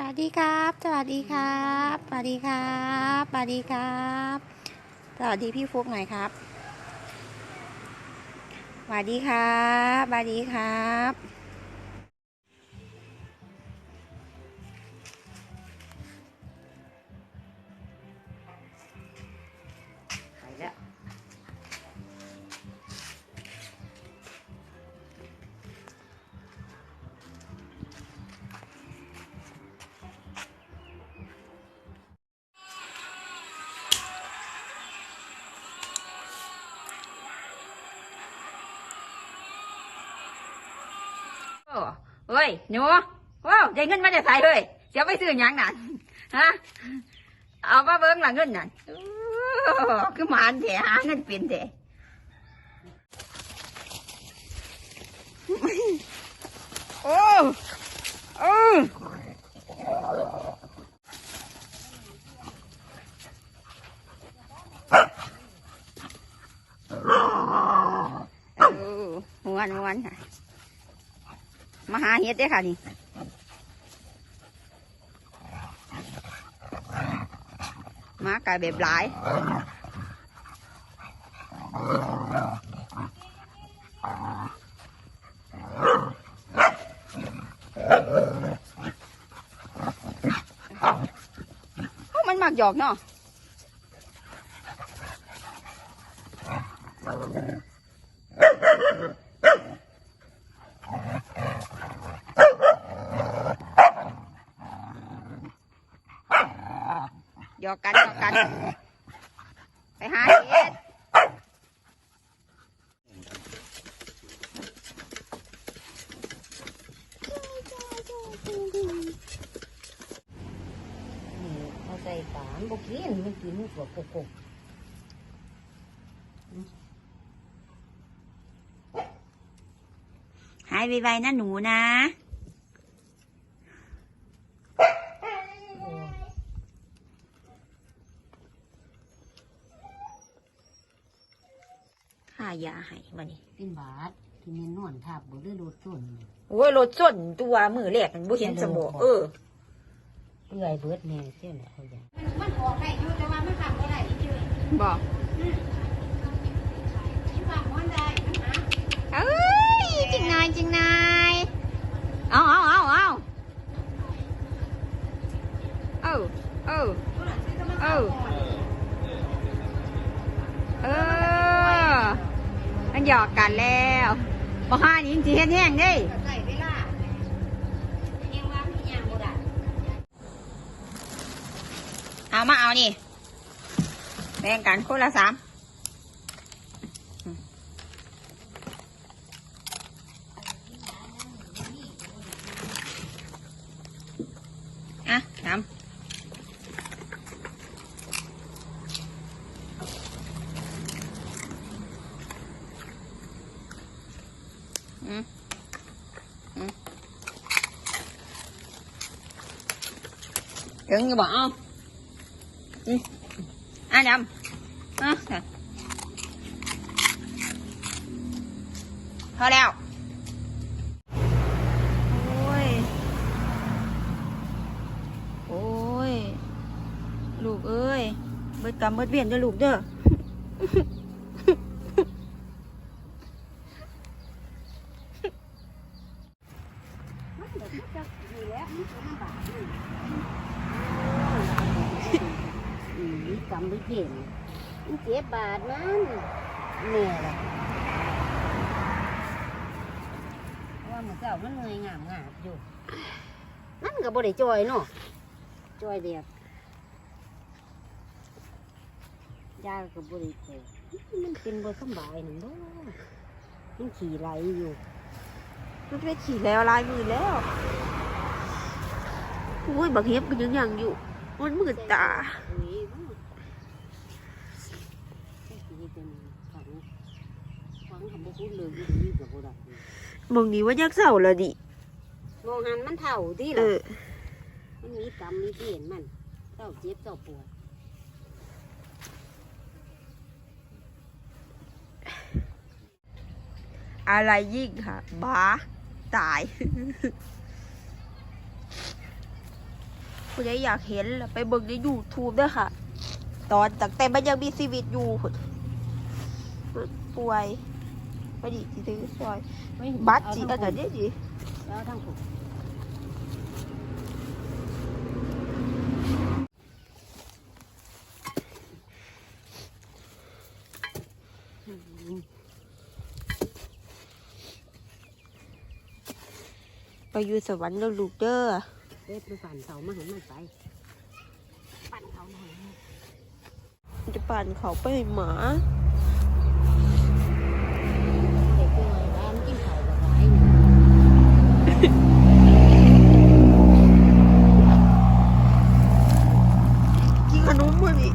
สวัสดีครับ สวัสดีครับ สวัสดีครับ สวัสดีครับ สวัสดีพี่ฟุกหน่อยครับ สวัสดีครับ สวัสดีครับ เฮ้ยหนูว้าวได้เงินมาจะใส่เฮ้ยเสียไปซื้อหยังนั่นฮะเอามาเบิ้งหลังเงินนั่นคือหมานแถหาเงินเป็นแถโอ้โอ้เออม้วนม้วนค่ะ มาหาเห็ดเด้ค่ะนี่มากลายแบบหลายมันมักหยอกเนาะ อกกันหยอกกัน ไปหาเห็ดนี่เขาใส่ตามบกินมันกินหัวกกกหายไวๆนะหนูนะายาให้วันนี้เป็นบาทที่แม่นอนทับบ่ได้โดดต้นโอ้ยรถส้นตัวมือแรกมันบ่เห็นสมองเออ เปื่อยเบิดแม่เจ้าน่ะเขาอยากมันออกได้อยู่แต่ว่ามันทำก็ได้เฉยบอกที่ฟังมันได้มันหาเอ้ยจริงนายจริงนายเอาเอาเอาเอาเออเออเออเออมันหย อกกันแล้วบ่ห้านี่จริงๆเฮ็ดแห้งเด้ใส่เวลายังว่ามีอย่างบ่ได้เอามาเอานี่แบ่งกันคนละสาม อืมอืมถึงอยู่บ่เอาอะดำอะค่ะพอแล้ว โอ้ย โอ้ย ลู กเอ้ยเบิดกรรมเบิดเบียนเด้อลูกเด้ออืมกำบ่เย็นมันเจ็บบาดมันแม่ล่ะเพราะว่ามือเช้ามันเหนื่อยงามงาบอยู่นั่นก็บ่ได้จอยเนาะจอยเดียกยาก็บ่ได้จอยมันเป็นบ่สบายนั่นบ่มันขี่ไหลอยู่ มันไปขี่แล้วลายมือแล้วโอ้ยบักเฮ็บก็ยังยังอยู่ มันมืดตาอุ้ยมันไอ้ที่เป็นฝังฝังทำบ่คุ้นเลยอยู่ดีกับบ่ได้มองนี้ว่ายักเศร้าแล้วดิมองหันมันเท่าที่เอล่ะอมันมีกรรมมีเปลี่ยนมันเจ้าเจ็บเจ้าปวดอะไรยิ่งค่ะบ้า ตายผู้ใดอยากเห็นไปเบิ่งใน YouTube ด้วยค่ะ ตอนตั้งแต่มันยังมีชีวิตอยู่พุ่นป่วยพอดีสิถือซอยบัตรสิอันนั้นเด้ดิแล้วทั้งผูก ไปอยู่สวรรค์แล้วลูกเด้อเด็ดไปฝันเสามาเห็นมันไปปั่นเขาหน่อยจะปั่นเขาไปให้หมาเด็กน้อยบ้านกินเขาแบบไรกินขนมมาดิ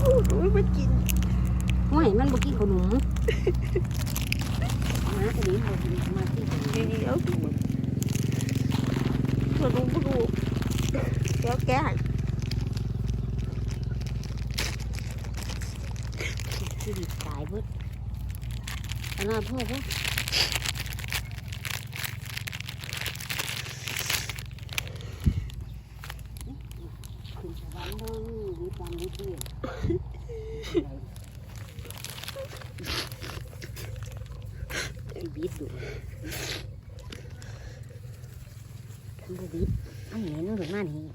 โอ้โหมันกินไม่มันบ่กินขนมมาตัวนี้เรามาที่ขนมดีๆ แล้วกินมึงขนมพวกลูเดี๋ยวแกห้ชีวิตายเบิดขนาดพ่อพ่อขึ้นสวรรค์เด้อมีความรู้เรื่องไอ้บีดดู มันบ่บีดอันนี้นึกถึงมานี่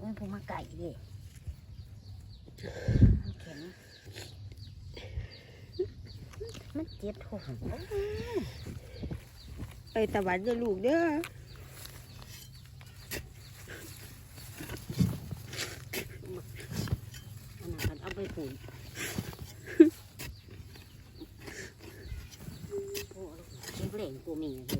มันพวกมาไก่เด้แข็งมันเจ็บท้องไปตะวันกับลูกเด้ออันนั้นเอาไปปุ๋ยโอ้เจ็บแรงกูมีเลย